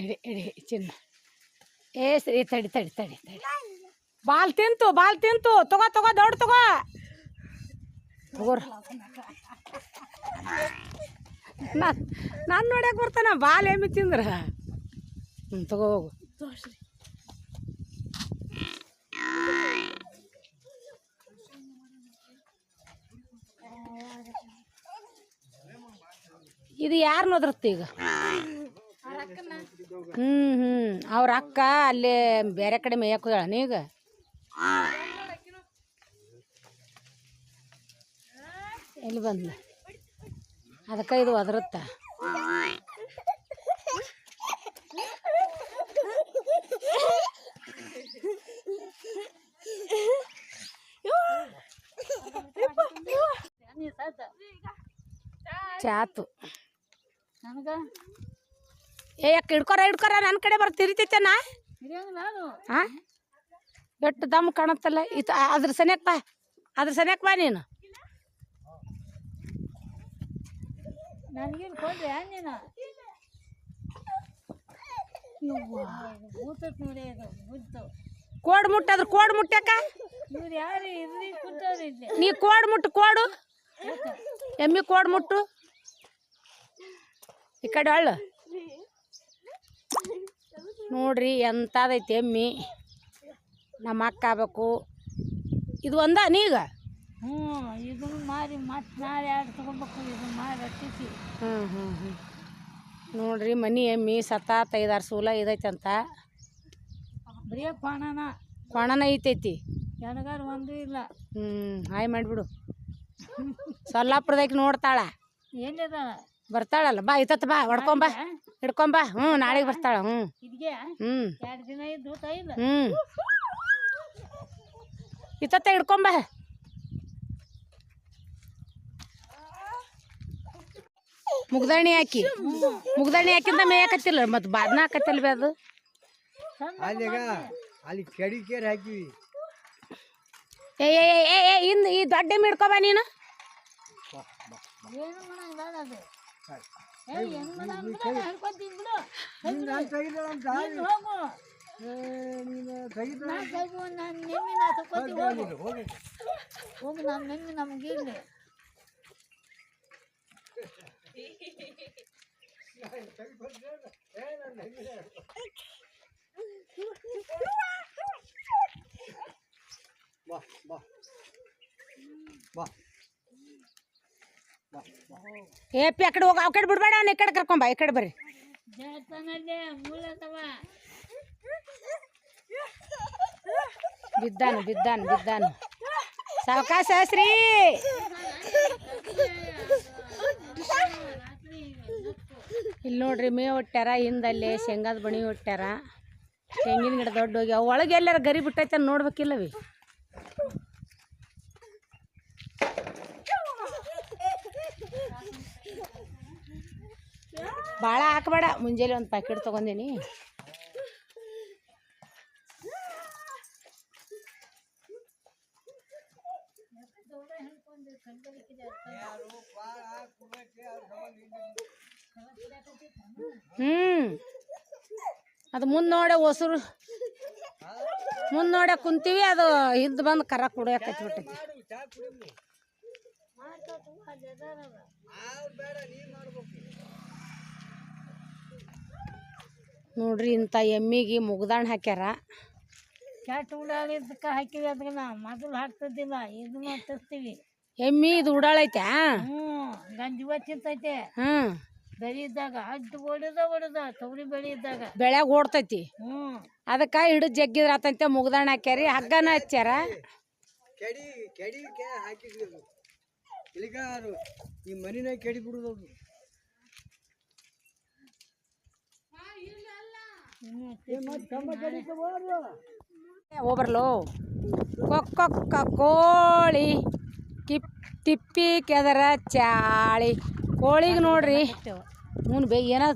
ಎಡೆ ಎಡೆ, ಚಿನ್ನ. ಏ ಸರಿ ತಡಿ ತಡಿ ತಡಿ ತಡಿ. ಬಾಲ್ ತಿಂತು ಬಾಲ್ ತಿಂತು. ತಗೋ ತಗೋ, ದೊಡ್ಡ ತಗೋ. ತಗೋರ್. ನಾನು ನಾನು ನೋಡ್ಯಾಕ ಬರ್ತಾನ, ಬಾಲ್ ಏಮಿ ತಿಂದ್ರ. ಹ್ಞೂ ತಗೋ ಹೋಗು. ಯಾರು ನೋದ್ರತ್ತ ಈಗ. ಹ್ಞೂ ಹ್ಞೂ ಅವ್ರ ಅಕ್ಕ ಅಲ್ಲಿ ಬೇರೆ ಕಡೆ ಮೇಯಕ್ಕೆ ಈಗ. ಎಲ್ಲಿ ಬಂದ್ಲ? ಅದಕ್ಕೆ ಇದು ಒದರುತ್ತ ಚಾತು. ನನಗ ಏ ಯಾಕೆ ಹಿಡ್ಕೊರ ಹಿಡ್ಕೊರ ನನ್ನ ಕಡೆ ಬರ್ ತಿರಿತೈತೇನ? ಹಾಂ ಎಷ್ಟು ದಮ್ ಕಾಣತ್ತಲ್ಲ. ಇತ್ತು ಅದ್ರ ಸನ್ಯಾಕ ಬಾ ಅದ್ರ ಸನ್ಯಾಕ ಬಾ ನೀನು. ನನಗೇನು ಕೊಂಡ್ರೆ ಕೋಡ್ ಮುಟ್ಟದ್ರ ಕೋಡ್ ಮುಟ್ಟಕ ನೀ ಕೋಡ್ ಮುಟ್ಟು ಕೋಡು. ಎಮ್ಮಿ ಕೋಡ್ ಮುಟ್ಟು. ಈ ಕಡೆ ಅಳ್ಳು ನೋಡ್ರಿ ಎಂಥದೈತಿ ಎಮ್ಮಿ. ನಮ್ಮ ಅಕ್ಕ ಆಗ್ಬೇಕು. ಇದು ಒಂದ ನೀಗ ಹ್ಞೂ ಇದನ್ನು ಮಾರಿ ಮತ್ತೆ ನಾಳೆ ಎರಡು ತಗೊಬೇಕು ಇದನ್ನು ಮಾರಿ ಹತ್ತಿಸಿ ಹ್ಞೂ ಹ್ಞೂ ಹ್ಞೂ. ನೋಡ್ರಿ ಮನಿ ಎಮ್ಮಿ ಐದಾರು ಸೂಲ ಇದೈತೆ ಅಂತ. ಬರೀ ಪಾಣನ ಕೊಣನ ಐತೈತಿ. ನನಗಾರು ಒಂದು ಇಲ್ಲ. ಹ್ಞೂ ಹಾಯ್ ಮಾಡಿಬಿಡು. ಸೊಲ್ಲಾಪುರದಾಗ ನೋಡ್ತಾಳ. ಎಲ್ಲಿದ ಬರ್ತಾಳಲ್ಲ ಬಾ ಇತ್ತತ್ತ ಬಾ ಹೊಡ್ಕೊಂಬ ಹಿಡ್ಕೊಂಬ ಹ್ಞೂ ನಾಳೆಗೆ ಬರ್ತಾಳ ಹ್ಞೂ ಇದ್ಗೆ ಹ್ಞೂ ಎರಡು ದಿನ ಇದ್ದು ಊಟ ಇಲ್ಲ? ಹ್ಞೂ ಇತ್ತ ಹಿಡ್ಕೊಂಬ ಮುಗ್ದಾಣಿ ಹಾಕಿ. ಮುಗ್ದಾಣಿ ಹಾಕಿಂದ ಮೇಯಕತ್ತಿಲ್ಲ ಮತ್ತು ಬಾದ್ನ ಹಾಕತ್ತಿಲ್ಲ ಬೇ ಅದು. ಅಲ್ಲಿಗ ಅಲ್ಲಿ ಕೆಡಿಕೇರಿ ಹಾಕಿವಿ. ಏ ಏ ಏ, ಏ ಏ ಇನ್ನು ಈ ದೊಡ್ಡ ಹಿಡ್ಕೊಬ ನೀನು. ಏನು ಮಾಡಂಗ್ ಬೇಡ ಅದು ಏ ಹೆಂಗ್ ಮಾಡಂಗ್ ಬಿಡು ಹೇಳ್ಕೊತೀನಿ ಬಿಡು ನಾನು ತೆಗಿತಾಳಂತ ನೀನು ಹೋಗು ನೀನು ತೆಗಿತಾಳ ನಾನು ಕೈಗು ನಾನು ನೆಮ್ಮಿ ನಾ ತಗೋತೀನಿ ಹೋಗು ಹೋಗಿ ಹೋಗು ನಮ್ಮ ನೆಮ್ಮಿ ನಮ್ಗೆ ಇಲ್ಲಿ ಬಾ ಬಾ ಬಾ ಏ ಪಿ ಆ ಕಡೆ ಹೋಗ ಆ ಕಡೆ ಬಿಡ್ಬೇಡ ಅವ್ನ ಈ ಕಡೆ ಕರ್ಕೊಂಬ ಈ ಕಡೆ ಬರ್ರಿ. ಬಿದ್ದಾನು ಬಿದ್ದಾನು ಬಿದ್ದಾನು. ಸಾವಕಾಶ ಶ್ರೀ ಇಲ್ಲಿ ನೋಡ್ರಿ ಮೇ ಹೊಟ್ಟ್ಯಾರ ಹಿಂದಲ್ಲಿ ಶೇಂಗಾದ ಬಣಿ ಹೊಟ್ಟ್ಯಾರ. ತೆಂಗಿನ ಗಿಡ ದೊಡ್ಡ ಹೋಗಿ ಒಳಗೆ ಎಲ್ಲಾರ ಗರಿ ಬಿಟ್ಟೈತೆ ನೋಡ್ಬೇಕಿಲ್ಲವಿ? ಭಾಳ ಹಾಕಬೇಡ. ಮುಂಜಾನೆ ಒಂದು ಪ್ಯಾಕೆಟ್ ತೊಗೊಂಡೀನಿ. ಹ್ಞೂ ಅದು ಮುಂದೆ ನೋಡೆ ಹೊಸರು ಮುಂದೆ ನೋಡೆ ಕುಂತೀವಿ ಅದು ಇದ್ದು ಬಂದು ಕರ ಕುಡಿಯಕ್ಕೆ ಹಚ್ಬಿಟ್ಟೈತಿ ಚಾ ಕುಡಿಮು ಬೇಡ ನೀನು ಮಾಡ್ಬೇಕು ನೋಡ್ರಿ ಇಂಥ ಎಮ್ಮಿಗೆ ಮುಗ್ದಾಣ ಹಾಕ್ಯಾರ. ಕೆಟ್ಟ ಉಡಾಳಿದ್ದಕ್ಕೆ ಹಾಕಿವಿ ಅದಕ್ಕೆ ನಾವು ಮೊದಲು ಹಾಕ್ತಿದ್ದಿಲ್ಲ ಇದನ್ನ ತರ್ತೀವಿ ಎಮ್ಮಿ ಇದು ಉಡಾಳೈತೆ ಹ್ಞೂ ಗಂಜಿ ತಿಂತೈತೆ. ಹ್ಮ್. ಬೆಳಿ ಇದ್ದಾಗ ಓಡಿದ ಓಡಿದ ಹೊಡೆದ ತೊಗರಿ ಬೆಳೆ ಇದ್ದಾಗ. ಬೆಳ್ಯಾಗ ಓಡ್ತೈತಿ. ಹ್ಞೂ ಅದಕ್ಕ ಹಿಡಿದು ಜಗ್ಗಿದ್ರ ಆತಂತೆ ಮುಗ್ದಾಣ ಹಾಕ್ಯಾರಿ. ಹಗ್ಗನ ಹಚ್ಚಾರ ಕೆಡಿ ಕೆಡಿ ಹಾಕಿದ್ವಿ ಅದು. ಇಲ್ಲಿಗ ಅದು ಈ ಮನಿನಾಗ ಕೆಡಿ ಬಿಡುದು ಕೊಕ್ಕ ಕೊಕ್ಕೊಕ್ಕ ಕೋಳಿ. ಕಿಪ್ ತಿಪ್ಪಿ ಕೆದರ ಚಾಳಿ. ಕೋಳಿಗೆ ನೋಡ್ರಿ. ಹ್ಞೂ ಬೇ ಏನೋ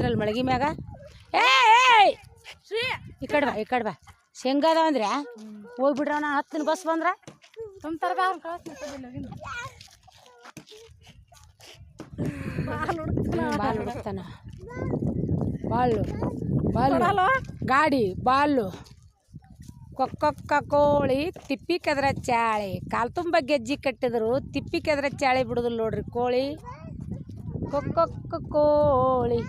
ಅಲ್ಲಿ ಮಳಗಿ ಮ್ಯಾಗ. ಏಯ್ ಈ ಕಡೆ ಬಾ ಈ ಕಡೆ ಬಾ. ಶೇಂಗಾ ಅದಾವ ಅಂದ್ರೆ ಹೋಗ್ಬಿಡ್ರ ನಾ ಹತ್ತಿನ ಬಸ್ ಬಂದ್ರ? ತುಂಬ್ತಾರ ಬಾ ಬಾಲ್ ಹುಡುಕ್ತಾನ ಬಾಳು ಬಾಳು ಗಾಡಿ ಬಾಳು ಕೊಕ್ಕೊಕ್ಕ ಕೋಳಿ ತಿಪ್ಪಿ ಕೆದ್ರ ಚಾಳಿ. ಕಾಲು ತುಂಬ ಗೆಜ್ಜಿ ಕಟ್ಟಿದ್ರು ತಿಪ್ಪಿ ಕೆದ್ರ ಚಾಳಿ ಬಿಡುದಿಲ್ಲ ನೋಡ್ರಿ ಕೋಳಿ. ಕೊಕ್ಕೊಕ್ಕ ಕೋಳಿ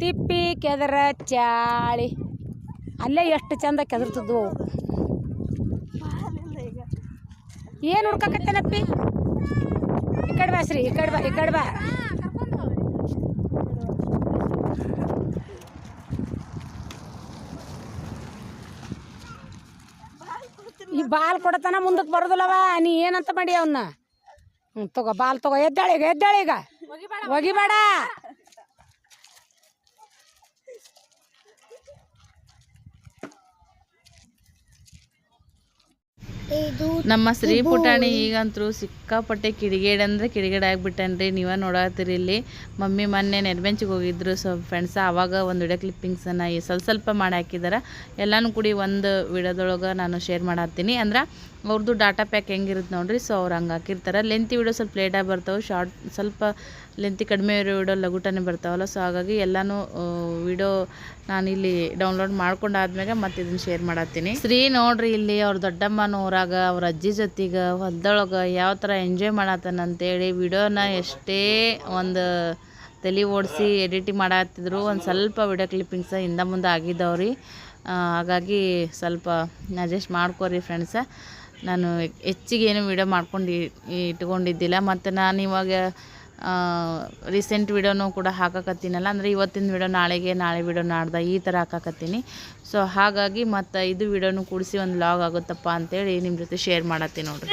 ತಿಪ್ಪಿ ಕೆದರ ಚಾಳಿ. ಅಲ್ಲೇ ಎಷ್ಟು ಚಂದ ಕೆದರ್ತಿದ್ವು. ಏನು ಹುಡ್ಕಕತ್ತೇನಪ್ಪಿ? ಈ ಕಡೆ ಬಾ ಶ್ರೀ ಈ ಕಡೆ ಬಾ ಈ ಕಡೆ ಬಾ. ಈ ಬಾಲ್ ಕೊಡತನ ಮುಂದಕ್ಕೆ ಬರೋದಿಲ್ಲವ ನೀ ಏನಂತ ಮಾಡಿ ಅವನ್ನ ಹ್ಞೂ ತಗೋ ಬಾಲ್ ತಗೋ ಎದ್ದಾಳೀಗ ಎದ್ದಾಳೀಗ ಒಗಿಬೇಡ. ನಮ್ಮ ಶ್ರೀ ಪುಟಾಣಿ ಈಗಂತೂ ಸಿಕ್ಕಾಪಟ್ಟೆ ಕಿಡಿಗೇಡ್ ಅಂದ್ರೆ ಕಿಡಿಗೇಡ್ ಆಗಿಬಿಟ್ಟನ್ರಿ ನೀವೇ ನೋಡತ್ತೀರಿ ಇಲ್ಲಿ. ಮಮ್ಮಿ ಮೊನ್ನೆ ನೆಡ್ಬೆಂಚಿಗೆ ಹೋಗಿದ್ರು. ಸೊ ಫ್ರೆಂಡ್ಸ್ ಆವಾಗ ಒಂದು ವಿಡಿಯೋ ಕ್ಲಿಪ್ಪಿಂಗ್ಸನ್ನು ಸ್ವಲ್ಪ ಸ್ವಲ್ಪ ಮಾಡಿ ಹಾಕಿದಾರೆ. ಎಲ್ಲನೂ ಕೂಡಿ ಒಂದು ವಿಡಿಯೋದೊಳಗೆ ನಾನು ಶೇರ್ ಮಾಡತ್ತೀನಿ. ಅಂದ್ರೆ ಅವ್ರದ್ದು ಡಾಟಾ ಪ್ಯಾಕ್ ಹೆಂಗಿರುತ್ತೆ ನೋಡ್ರಿ. ಸೊ ಅವ್ರು ಹಂಗೆ ಹಾಕಿರ್ತಾರೆ. ಲೆಂತಿ ವಿಡಿಯೋ ಸ್ವಲ್ಪ ಲೇಟಾಗಿ ಬರ್ತಾವೆ. ಶಾರ್ಟ್ ಸ್ವಲ್ಪ ಲೆಂತಿ ಕಡಿಮೆ ಇರೋ ವಿಡಿಯೋ ಲಘುಟನೇ ಬರ್ತಾವಲ್ಲ. ಸೊ ಹಾಗಾಗಿ ಎಲ್ಲನೂ ವಿಡಿಯೋ ನಾನಿಲ್ಲಿ ಡೌನ್ಲೋಡ್ ಮಾಡ್ಕೊಂಡಾದ್ಮೇಲೆ ಮತ್ತೆ ಇದನ್ನು ಶೇರ್ ಮಾಡತ್ತೀನಿ. ಶ್ರೀ ನೋಡ್ರಿ ಇಲ್ಲಿ ಅವ್ರ ದೊಡ್ಡಮ್ಮನ ಊರಾಗ ಅವ್ರ ಅಜ್ಜಿ ಜೊತೆಗೆ, ಹೊಲ್ದೊಳಗೆ ಯಾವ ಥರ ಎಂಜಾಯ್ ಮಾಡತ್ತಾನ ಅಂತೇಳಿ ವಿಡಿಯೋನ ಎಷ್ಟೇ ಒಂದು ತಲೆ ಓಡಿಸಿ ಎಡಿಟ್ ಮಾಡತ್ತಿದ್ರು, ಒಂದು ಸ್ವಲ್ಪ ವಿಡಿಯೋ ಕ್ಲಿಪ್ಪಿಂಗ್ಸ ಹಿಂದೆ ಮುಂದೆ ಆಗಿದ್ದಾವ್ರಿ. ಹಾಗಾಗಿ ಸ್ವಲ್ಪ ಅಡ್ಜಸ್ಟ್ ಮಾಡ್ಕೋರಿ ಫ್ರೆಂಡ್ಸ ನಾನು ಹೆಚ್ಚಿಗೆ ಏನು ವಿಡಿಯೋ ಮಾಡ್ಕೊಂಡು, ಇಟ್ಕೊಂಡಿದ್ದಿಲ್ಲ. ಮತ್ತು ನಾನು ಇವಾಗ ರೀಸೆಂಟ್ ವಿಡಿಯೋನೂ ಕೂಡ ಹಾಕಕತ್ತೀನಲ್ಲ, ಅಂದರೆ ಇವತ್ತಿನ ವಿಡಿಯೋ ನಾಳೆಗೆ, ನಾಳೆ ವಿಡಿಯೋ ನಾಡ್ದ ಈ ಥರ ಹಾಕಕತ್ತೀನಿ. ಸೊ ಹಾಗಾಗಿ ಮತ್ತು ಇದು ವಿಡಿಯೋನು ಕೂಡಿಸಿ ಒಂದು ಲಾಗ್ ಆಗುತ್ತಪ್ಪ ಅಂತೇಳಿ ನಿಮ್ಮ ಜೊತೆ ಶೇರ್ ಮಾಡತ್ತೀನಿ ನೋಡ್ರಿ.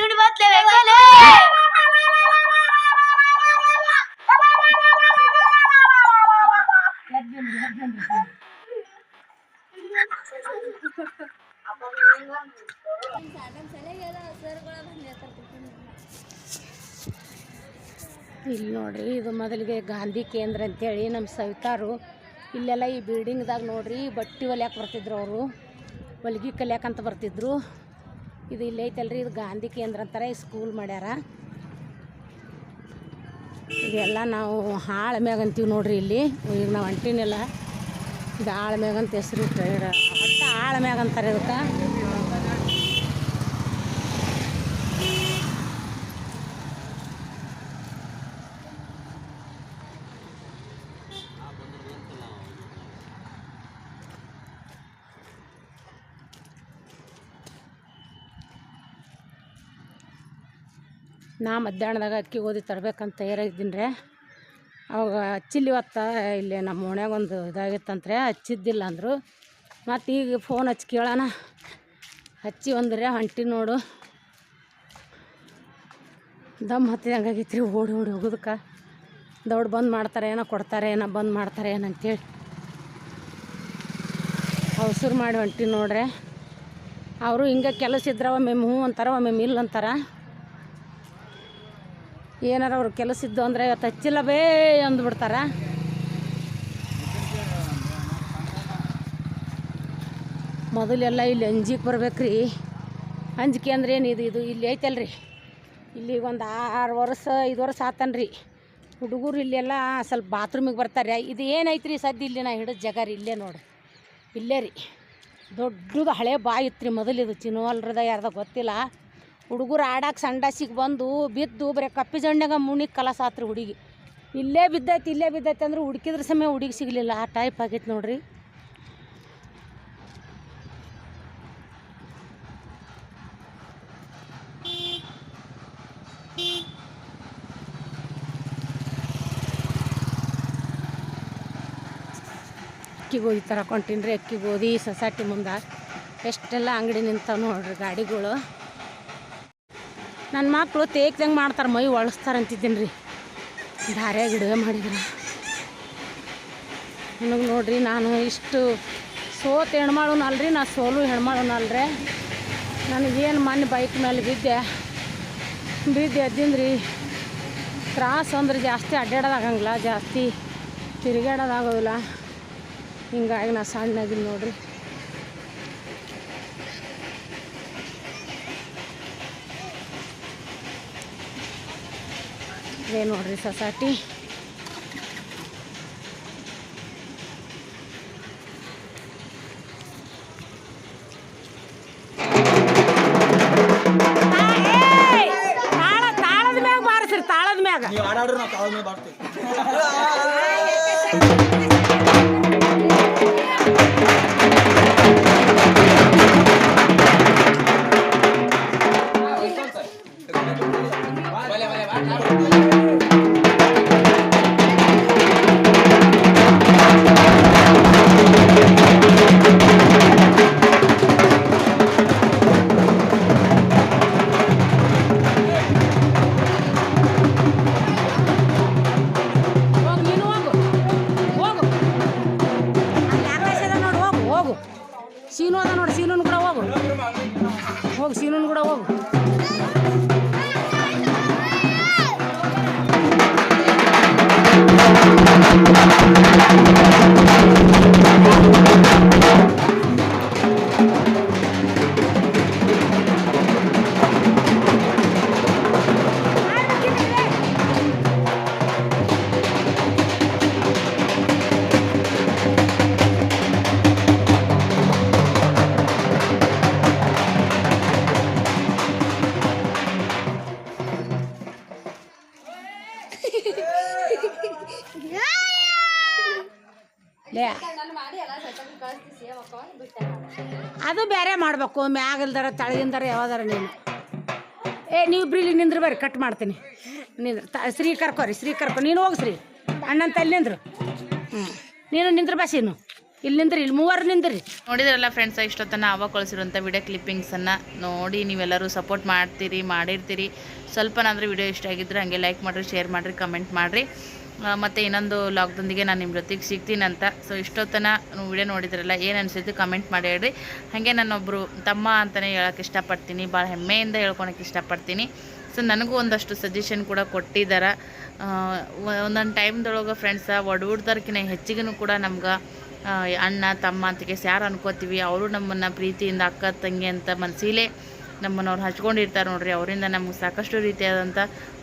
ನೋಡ್ರಿ, ಇದು ಮೊದಲಿಗೆ ಗಾಂಧಿ ಕೇಂದ್ರ ಅಂತೇಳಿ ನಮ್ಮ ಸವಿತಾರು. ಇಲ್ಲೆಲ್ಲ ಈ ಬಿಲ್ಡಿಂಗ್ದಾಗ ನೋಡ್ರಿ ಬಟ್ಟೆ ಹೊಲ್ಯಾಕೆ ಬರ್ತಿದ್ರು ಅವರು. ಹೊಲಿಗೆ ಕಲಿಯಾಕಂತ ಬರ್ತಿದ್ರು. ಇದು ಇಲ್ಲೈತಲ್ರಿ ಇದು ಗಾಂಧಿ ಕೇಂದ್ರ ಅಂತಾರೆ, ಈ ಸ್ಕೂಲ್ ಮಾಡ್ಯಾರ. ಇದೆಲ್ಲ ನಾವು ಹಾಳ ಮ್ಯಾಗ ಅಂತೀವಿ ನೋಡ್ರಿ ಇಲ್ಲಿ. ಈಗ ನಾವು ಅಂಟಿನೆಲ್ಲ. ಇದು ಆಳ ಮ್ಯಾಗ ಅಂತ ಹೆಸರು ಒಟ್ಟು ಆಳ ಮ್ಯಾಗ ಅಂತಾರೆ ಇದಕ್ಕೆ. ನಾ ಮಧ್ಯಾಹ್ನದಾಗ ಅಕ್ಕಿ ಗೋಧಿ ತರಬೇಕಂತ ತಯಾರಾಗಿದ್ದೀನಿ ರೀ ಅವಾಗ ಹಚ್ಚಿಲ್ಲ ಇವತ್ತು, ಇಲ್ಲಿ ನಮ್ಮ ಓಣ್ಯಾಗ ಒಂದು ಇದಾಗಿತ್ತಂತ್ರೆ, ಹಚ್ಚಿದ್ದಿಲ್ಲ ಅಂದರು. ಮತ್ತು ಈಗ ಫೋನ್ ಹಚ್ಚಿ ಕೇಳೋಣ. ಹಚ್ಚಿ ಒಂದ್ರೆ ಹೊಂಟಿ ನೋಡು. ದಮ್ ಹತ್ತಿದಂಗೆ ಆಗೈತ್ರಿ, ಓಡಿ ಓಡಿ ಹೋಗೋದಕ್ಕೆ. ದೌಡ್ ಬಂದ್ ಮಾಡ್ತಾರೆ, ಏನೋ ಕೊಡ್ತಾರೆ, ಏನೋ ಬಂದ್ ಮಾಡ್ತಾರೆ, ಏನಂತೇಳಿ. ಅವಸರ ಮಾಡಿ ಹೊಂಟಿ ನೋಡ್ರೆ. ಅವರು ಹಿಂಗೆ ಕೆಲಸ ಇದ್ರೆ ಒಮ್ಮೆ ಹ್ಞೂ ಅಂತಾರೆ, ಒಮ್ಮೆ ಇಲ್ಲ ಅಂತಾರೆ. ಏನಾರ ಅವ್ರ ಕೆಲಸ ಇದ್ದು ಅಂದರೆ ಇವತ್ತು ಹಚ್ಚಿಲ್ಲ ಬೇ ಅಂದ್ಬಿಡ್ತಾರೆ. ಮೊದಲೆಲ್ಲ ಇಲ್ಲಿ ಅಂಜಿಗೆ ಬರ್ಬೇಕ್ರಿ. ಅಂಜಿಕೆ ಅಂದ್ರೆ ಏನು ಇದು ಇದು ಇಲ್ಲಿ ಐತಲ್ರಿ. ಇಲ್ಲಿ ಒಂದು ಆರು ವರ್ಷ, ಐದು ವರ್ಷ ಆತನ್ರಿ. ಹುಡುಗರು ಇಲ್ಲೆಲ್ಲ ಸ್ವಲ್ಪ ಬಾತ್ರೂಮಿಗೆ ಬರ್ತಾರೆ. ಇದು ಏನೈತ್ರಿ ಸದ್ಯ ಇಲ್ಲಿ ನಾ ಹಿಡಿದ ಜಾಗ ರೀ, ಇಲ್ಲೇ ನೋಡಿ. ಇಲ್ಲೇ ರೀ. ದೊಡ್ಡದು ಹಳೆ ಬಾಯಿ ಇತ್ತು ರೀ ಮೊದಲಿದು ಚಿನ್ನವಲ್ರದ ಯಾರ್ದ ಗೊತ್ತಿಲ್ಲ. ಹುಡುಗರು ಆಡಕ್ಕೆ ಸಂಡಾಸಿಗೆ ಬಂದು ಬಿದ್ದು ಬರೀ ಕಪ್ಪಿ ಜಂಡಾಗ ಮುಣಿಗೆ ಕಲಸ ಆತ್ರಿ ಹುಡುಗಿ. ಇಲ್ಲೇ ಬಿದ್ದೈತಿ ಇಲ್ಲೇ ಬಿದ್ದೈತಿ ಅಂದ್ರೆ ಹುಡುಕಿದ್ರ ಸಮಯ ಹುಡುಗಿ ಸಿಗಲಿಲ್ಲ. ಆ ಟೈಪ್ ಆಗೈತೆ ನೋಡ್ರಿ. ಅಕ್ಕಿ ಗೋಧಿ ತರ ರೀ ಅಕ್ಕಿ ಗೋಧಿ ಸೊಸೈಟಿ ಮುಂದೆ. ಎಷ್ಟೆಲ್ಲ ಅಂಗಡಿ ನಿಂತಾವೆ ನೋಡ್ರಿ ಗಾಡಿಗಳು. ನನ್ನ ಮಕ್ಕಳು ತೇಕ್ದಂಗೆ ಮಾಡ್ತಾರೆ, ಮೈ ಒಳಸ್ತಾರೆ ಅಂತಿದ್ದೀನಿ ರೀ ಧಾರೆ ಗಿಡ ಮಾಡಿದ್ರು. ನನಗೆ ನೋಡ್ರಿ, ನಾನು ಇಷ್ಟು ಸೋತ್ ರೀ ನಾ ಸೋಲು ಹೆಣ್ಮಾಳುನ ಅಲ್ರಿ ನನಗೇನು ಮೊನ್ನೆ ಬೈಕ್ ಮೇಲೆ ಬಿದ್ದೆ, ಬಿದ್ದು ಎದ್ದಿಂದ್ರಿ ತ್ರಾಸು ಅಂದ್ರೆ ಜಾಸ್ತಿ ಅಡ್ಡಾಡೋದಾಗಂಗಿಲ್ಲ ಜಾಸ್ತಿ ತಿರುಗಾಡೋದಾಗೋದಿಲ್ಲ ಹಿಂಗಾಗಿ ನಾ ಸಣ್ಣಾಗಿಲ್ಲ ನೋಡ್ರಿ. ಇದೇ ನೋಡ್ರಿ ಸೊಸೈಟಿ ತಾಳ ತಾಳದ ಮ್ಯಾಗ ಬರ್ತೀವಿ ಅದು ಬೇರೆ ಮಾಡಬೇಕು, ಮ್ಯಾಗಲ್ದಾರ ತಳಗಿಂದಾರ ಯಾವ್ದಾರ ನೀನು. ಏ ನೀವು ಇಬ್ರಿಲ್ಲಿ ನಿಂದ್ರು ಬರ್ರಿ ಕಟ್ ಮಾಡ್ತೀನಿ. ನಿಂದ್ರು, ತ, ಶ್ರೀ ಕರ್ಕೋರಿ ಶ್ರೀ ಕರ್ಕೊ. ನೀನು ಹೋಗಿ ಶ್ರೀ. ಅಲ್ಲಿ ನಿಂದ್ರು. ಹ್ಞೂ ನೀನು ನಿಂದ್ರು ಬಸ್ಸೀನು ಇಲ್ಲಿ ನಿಂದ್ರಿ, ಇಲ್ಲಿ ಮೂವರು ನಿಂದ್ರಿ. ನೋಡಿದ್ರಲ್ಲ ಫ್ರೆಂಡ್ಸ್ ಇಷ್ಟೊತ್ತನ ಅವಾಗ ಕಳಿಸಿರುವಂಥ ವಿಡಿಯೋ ಕ್ಲಿಪ್ಪಿಂಗ್ಸನ್ನು ನೋಡಿ ನೀವೆಲ್ಲರೂ ಸಪೋರ್ಟ್ ಮಾಡ್ತೀರಿ, ಮಾಡಿರ್ತೀರಿ. ಸ್ವಲ್ಪನಾದರೂ ವಿಡಿಯೋ ಇಷ್ಟ ಆಗಿದ್ರೆ ಹಾಗೆ ಲೈಕ್ ಮಾಡಿರಿ ಶೇರ್ ಮಾಡಿರಿ ಕಮೆಂಟ್ ಮಾಡಿರಿ. ಮತ್ತು ಇನ್ನೊಂದು ಲಾಕ್ದೊಂದಿಗೆ ನಾನು ನಿಮ್ಮ ಜೊತೆಗೆ ಸಿಗ್ತೀನಂತ. ಸೊ ಇಷ್ಟೊತ್ತನ ವಿಡಿಯೋ ನೋಡಿದ್ರಲ್ಲ, ಏನು ಅನಿಸಿದ್ದು ಕಮೆಂಟ್ ಮಾಡಿ ಹೇಳ್ರಿ. ಹಾಗೆ ನಾನೊಬ್ಬರು ತಮ್ಮ ಅಂತಲೇ ಹೇಳೋಕ್ಕೆ ಇಷ್ಟಪಡ್ತೀನಿ ಭಾಳ ಹೆಮ್ಮೆಯಿಂದ ಹೇಳ್ಕೊಳಕ್ಕೆ ಇಷ್ಟಪಡ್ತೀನಿ. ಸೊ ನನಗೂ ಒಂದಷ್ಟು ಸಜೆಷನ್ ಕೂಡ ಕೊಟ್ಟಿದ್ದಾರೆ ಒಂದೊಂದು ಟೈಮ್ದೊಳಗೆ ಫ್ರೆಂಡ್ಸ ಒಡಹುಡ್ದರ್ಕಿನ ಹೆಚ್ಚಿಗೂ ಕೂಡ ನಮ್ಗೆ ಅಣ್ಣ, ತಮ್ಮ ಅಂತಿಗೆ ಯಾರು ಅನ್ಕೋತೀವಿ, ಅವರು ನಮ್ಮನ್ನು ಪ್ರೀತಿಯಿಂದ ಅಕ್ಕ, ತಂಗಿ ಅಂತ ಮನಸ್ಸಿಲೇ ನಮ್ಮನ್ನು ಅವ್ರು ಹಚ್ಕೊಂಡಿರ್ತಾರೆ ನೋಡ್ರಿ. ಅವರಿಂದ ನಮ್ಗೆ ಸಾಕಷ್ಟು ರೀತಿಯಾದಂಥ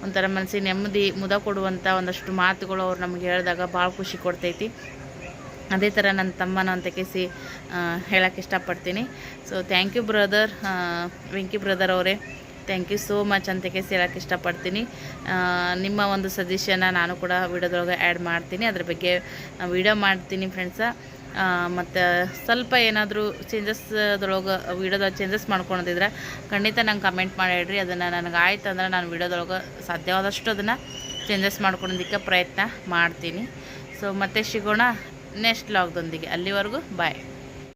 ಒಂಥರ ಮನಸ್ಸಿಗೆ ನೆಮ್ಮದಿ ಮುದ ಕೊಡುವಂಥ ಒಂದಷ್ಟು ಮಾತುಗಳು ಅವ್ರು ನಮ್ಗೆ ಹೇಳಿದಾಗ ಭಾಳ ಖುಷಿ ಕೊಡ್ತೈತಿ. ಅದೇ ಥರ ನನ್ನ ತಮ್ಮನ ಅಂತ ಕೇಸಿ ಹೇಳೋಕ್ಕೆ ಇಷ್ಟಪಡ್ತೀನಿ. So thank you brother Venki brother ಅವರೇ. ಥ್ಯಾಂಕ್ ಯು ಸೋ ಮಚ್ ಅಂತ ಹೇಳಕ್ಕೆ ಇಷ್ಟಪಡ್ತೀನಿ. ನಿಮ್ಮ ಒಂದು ಸಜೆಷನ್ನ ನಾನು ಕೂಡ ವಿಡಿಯೋದೊಳಗೆ ಆ್ಯಡ್ ಮಾಡ್ತೀನಿ. ಅದ್ರ ಬಗ್ಗೆ ವಿಡಿಯೋ ಮಾಡ್ತೀನಿ ಫ್ರೆಂಡ್ಸ ಮತ್ತು ಸ್ವಲ್ಪ ಏನಾದರೂ ಚೇಂಜಸ್ದೊಳಗೆ ವಿಡಿಯೋದಾಗ ಚೇಂಜಸ್ ಮಾಡ್ಕೊಳೋದಿದ್ರೆ ಖಂಡಿತ ನಂಗೆ ಕಮೆಂಟ್ ಮಾಡಿ ಹೇಳ್ರಿ. ಅದನ್ನು ನನಗೆ ಆಯ್ತು ಅಂದ್ರೆ ನಾನು ವಿಡಿಯೋದೊಳಗೆ ಸಾಧ್ಯವಾದಷ್ಟು ಅದನ್ನು ಚೇಂಜಸ್ ಮಾಡ್ಕೊಳೋದಕ್ಕೆ ಪ್ರಯತ್ನ ಮಾಡ್ತೀನಿ. ಸೊ ಮತ್ತೆ ಸಿಗೋಣ ನೆಕ್ಸ್ಟ್ ಲಾಗ್ದೊಂದಿಗೆ ಅಲ್ಲಿವರೆಗೂ ಬಾಯ್